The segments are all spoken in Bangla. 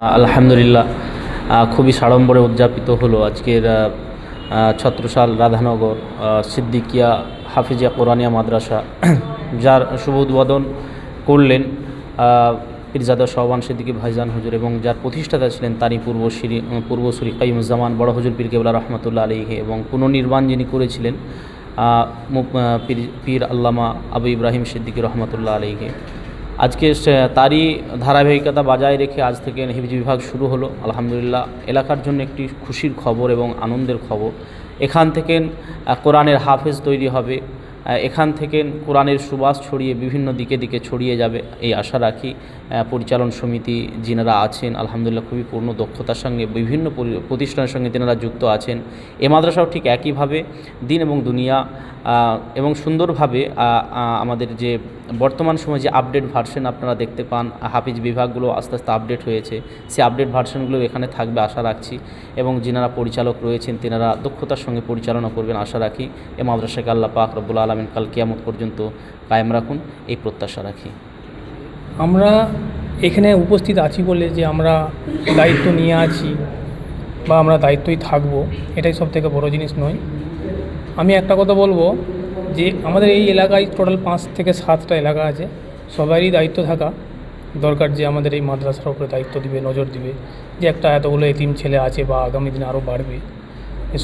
আলহামদুলিল্লাহ খুবই সাড়ম্বরে উদযাপিত হলো আজকের ছত্রসাল রাধানগর সিদ্দিকিয়া হাফিজিয়া কোরআনিয়া মাদ্রাসা, যার শুভ উদ্বোধন করলেন পীরজাদা সহবান সিদ্দিকী ভাইজান হুজুর এবং যার প্রতিষ্ঠাতা ছিলেন তারই পূর্বশ্রী পূর্বশ্রী কাইমুজ্জামান, বড় হুজুর পীর কেবলা রহমতুল্লাহ আলীহে এবং পুনর্নির্মাণ যিনি করেছিলেন পীর আল্লামা আবু ইব্রাহিম সিদ্দিকী রহমতুল্লাহ আলীহে আজকে তারই ধারাবাহিকতা বজায় রেখে আজ থেকে হিফজ বিভাগ শুরু হলো। আলহামদুলিল্লাহ, এলাকার জন্য একটি খুশির খবর এবং আনন্দের খবর। এখান থেকে কোরআনের হাফেজ তৈরি হবে। এখান থেকে কোরআনের সুবাস ছড়িয়ে বিভিন্ন দিকে দিকে ছড়িয়ে যাবে, এই আশা রাখি। পরিচালন সমিতি যিনারা আছেন, আলহামদুলিল্লাহ খুবই পূর্ণ দক্ষতার সঙ্গে বিভিন্ন পরি- প্রতিষ্ঠানের সঙ্গে তেনারা যুক্ত আছেন। এ মাদ্রাসাও ঠিক একইভাবে দিন এবং দুনিয়া এবং সুন্দরভাবে আমাদের যে বর্তমান সময়ে যে আপডেট ভার্সন আপনারা দেখতে পান, হাফিজ বিভাগগুলো আস্তে আস্তে আপডেট হয়েছে। সেই আপডেট ভার্সনগুলো এখানে থাকবে আশা রাখছি, এবং যিনারা পরিচালক রয়েছেন, তেনারা দক্ষতার সঙ্গে পরিচালনা করবেন আশা রাখি। এ মাদ্রাসাকে আল্লাহ পাক রব্বুল আলমিন কাল কিয়ামত পর্যন্ত কায়েম রাখুন, এই প্রত্যাশা রাখি। আমরা এখানে উপস্থিত আছি বলে যে আমরা দায়িত্ব নিয়ে আছি বা আমরা দায়িত্বই থাকব, এটাই সব থেকে বড় জিনিস নয়। আমি একটা কথা বলব যে আমাদের এই এলাকায় টোটাল পাঁচ থেকে সাতটা এলাকা আছে, সবারই দায়িত্ব থাকা দরকার যে আমাদের এই মাদ্রাসার উপরে দায়িত্ব দিবে, নজর দিবে যে একটা এতগুলো এতিম ছেলে আছে বা আগামী দিনে আরও বাড়বে।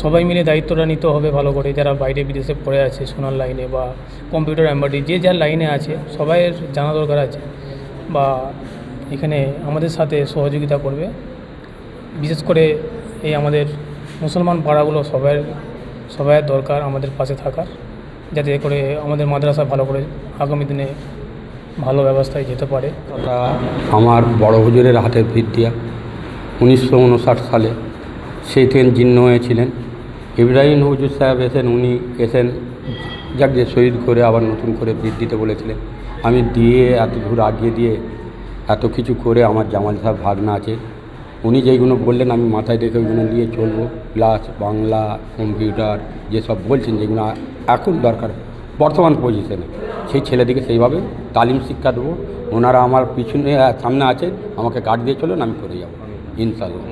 সবাই মিলে দায়িত্বটা নিতে হবে ভালো করে। যারা বাইরে বিদেশে পড়ে আছে সোনার লাইনে বা কম্পিউটার এম্বাডি যে যার লাইনে আছে, সবাইয়ের জানা দরকার আছে বা এখানে আমাদের সাথে সহযোগিতা করবে। বিশেষ করে এই আমাদের মুসলমান পাড়াগুলো সবাই সবাইয়ের দরকার আমাদের পাশে থাকার, যাতে করে আমাদের মাদ্রাসা ভালো করে আগামী দিনে ভালো ব্যবস্থায় যেতে পারে। আমার বড় হুজুরের হাতে বিদ্যা উনিশশো সালে সেই থেকে জীর্ণ হয়েছিলেন। ইব্রাহিম হুজুর সাহেব এসেন উনি এসেন যাক যে শহীদ করে আবার নতুন করে বৃদ্ধ দিতে বলেছিলেন। আমি দিয়ে এত দূর আগিয়ে দিয়ে এত কিছু করে আমার জামাল সাহেব ভাগনা আছে। উনি যেইগুলো বললেন, আমি মাথায় রেখে ওইগুলো নিয়ে চলবো। প্লাস বাংলা, কম্পিউটার, যেসব বলছেন যেগুলো এখন দরকার, বর্তমান পজিশনে সেই ছেলেদিকে সেইভাবে তালিম শিক্ষা দেবো। ওনারা আমার পিছনে, সামনে আছে, আমাকে কাট দিয়ে চলুন, আমি করে যাব। ইনশাল্লাহ